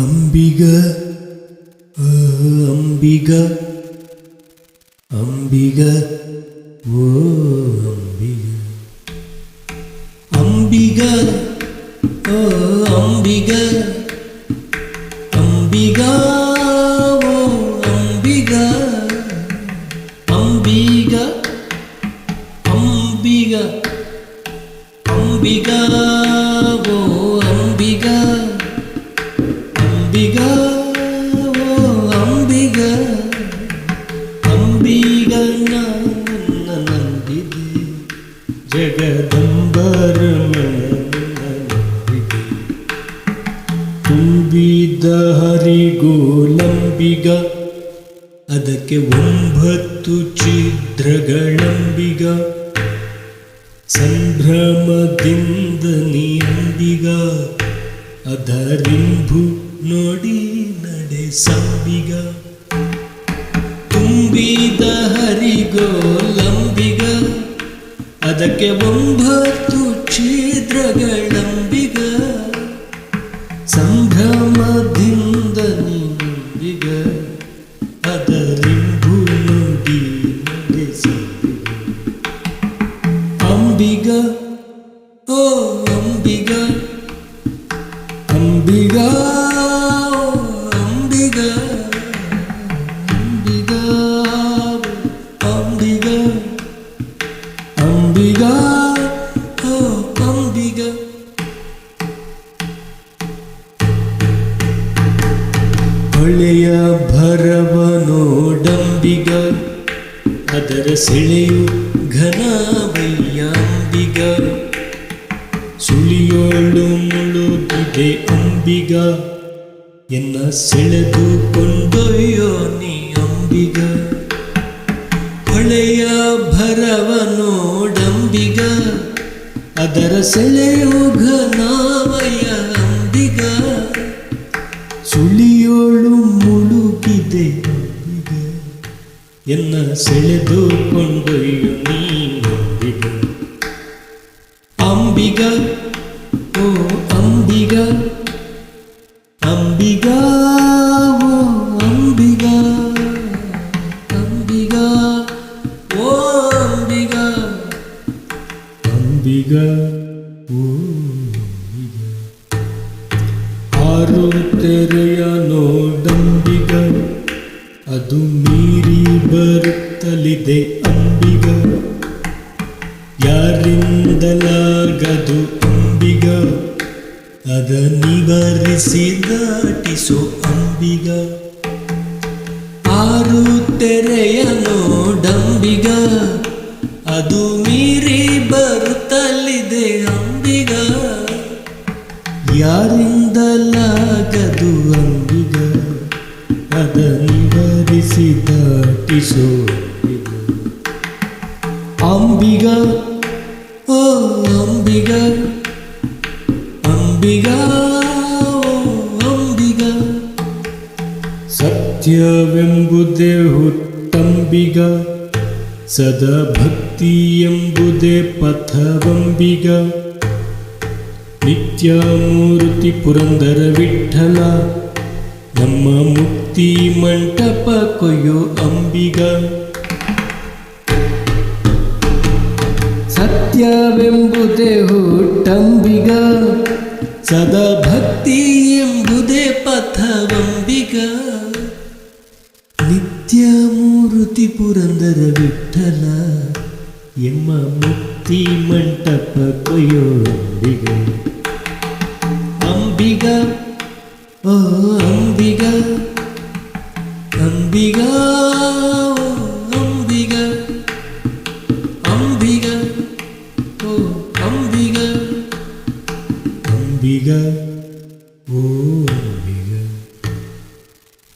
അംബിക അംബിക അംബിക ഓ അംബിക. അംബിക ഓ അംബിക അംബിക ഓ അംബിക. അംബിക അംബിക അംബിക. ಅಂಬಿಗ ನನ್ನ ನಂಬಿದೆ. ಜಗದಂಬರ ನಂಬಿದೆ ತುಂಬಿದ ಹರಿಗೋಲಂಬಿಗ ಅದಕ್ಕೆ ಒಂಬತ್ತು ಛಿದ್ರಗಳಂಬಿಗ. ಸಂಭ್ರಮದಿಂದ ನೀಂಬಿಗ ಅದರಿಂಭು ನೋಡಿ ನಡೆ ಸಂಬಿಗ. ತುಂಬಿದ ಹರಿಗೋಲಂಬಿಗ ಅದಕ್ಕೆ ಒಂಬತ್ತು ಛಿದ್ರಗಳಂಬಿಗ ಹೊಳೆಯ ಭರವ ನೋಡಂಬಿಗ ಅದರ ಸೆಳೆಯು ಘನವಯ್ಯಾಂಬಿಗ. ಸುಳಿಯೋಳು ಮುಳುಗಿದೆ ಅಂಬಿಗ, ಎನ್ನ ಸೆಳೆದು ಕೊಂಡೊಯ್ಯೋ ನೀ ಅಂಬಿಗ. ಹೊಳೆಯ ಭರವ ನೋಡಂಬಿಗ ಅದರ ಸೆಳೆಯು ಘನವಯ್ಯ എന്ന സെഴുതു കൊണ്ടൊഴിയും നീ നമ്പിടും അംബിക ഓ അംബിക അംബിക ഓ അംബിക അംബിക ഓ അംബിക അംബിക ഓ ആരും തെരയാനോടംബിക അതും മീറിയ ಬರುತ್ತಲಿದೆ ಅಂಬಿಗ. ಯಾರಿಂದಲಾಗದು ಅಂಬಿಗ? ಅದ ನಿವರಿಸಿ ದಾಟಿಸೋ ಅಂಬಿಗ. ಆರು ತೆರೆಯ ನೋಡಂಬಿಗ ಅದು ಮೀರಿ ಬರುತ್ತಲಿದೆ ಅಂಬಿಗ. ಯಾರಿಂದಲಾಗದು ಅಂಬಿಗ? ನಿವಾರಿಸಿ ದಾಟಿಸೋ ಅಂಬಿಗ ಓ ಅಂಬಿಗ ಅಂಬಿಗ ಓ ಅಂಬಿಗ ಸತ್ಯವೆಂಬುದೇ ಹುಟ್ಟಂಬಿಗ ಸದಾ ಭಕ್ತಿ ಎಂಬುದೇ ಪಥವಂಬಿಗ ನಿತ್ಯ ಮೂರ್ತಿ ಪುರಂದರ ವಿಠಲ ನಮ್ಮ ಮುಕ್ತಿ ಮಂಟಪ ಕೊಯ್ಯೋ ಅಂಬಿಗ. ಸತ್ಯವೆಂಬುದೇ ಹುಟ್ಟಂಬಿಗ. ಸದಾ ಭಕ್ತಿ ಎಂಬುದೇ ಪಥವಂಬಿಗ. ನಿತ್ಯ ಮೂರುತಿ ಪುರಂದರ ವಿಠಲ. ಎಮ್ಮ ಮುಕ್ತಿ ಮಂಟಪ ಕೊಯ್ಯೋ ಅಂಬಿಗ. ಅಂಬಿಗ ഓ അംബിക അംബിക അംബിക അംബിക ഓ അംബിക അംബിക ഓ അംബിക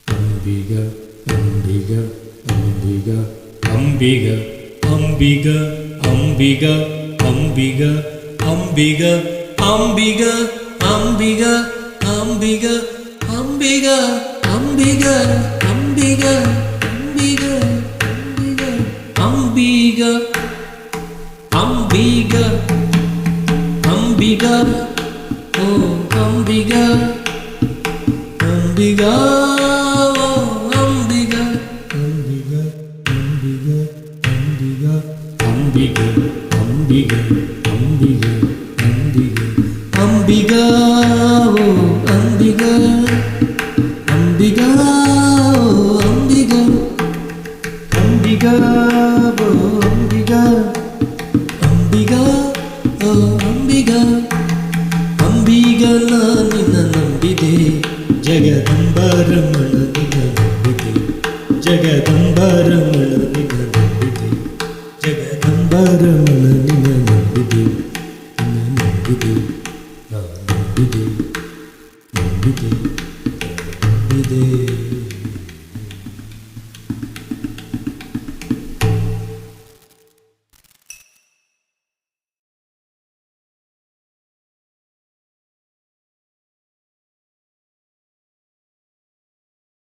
അംബിക അംബിക അംബിക അംബിക അംബിക അംബിക അംബിക അംബിക അംബിക അംബിക അംബിക അംബിക അംബിക അംബിക അംബിക അംബിക അംബിക അംബിക അംബിക ഓ അംബിക അംബിക. അംബിക അംബിക അംബിക അംബിക അംബിക ಅಂಬಿಗ ನಾನಿನ ನಂಬಿದೆ ಜಗದಂಬರಮಣ ನಿನ ನಂಬಿದೆ ಜಗದಂಬರಮಣ ನಿನ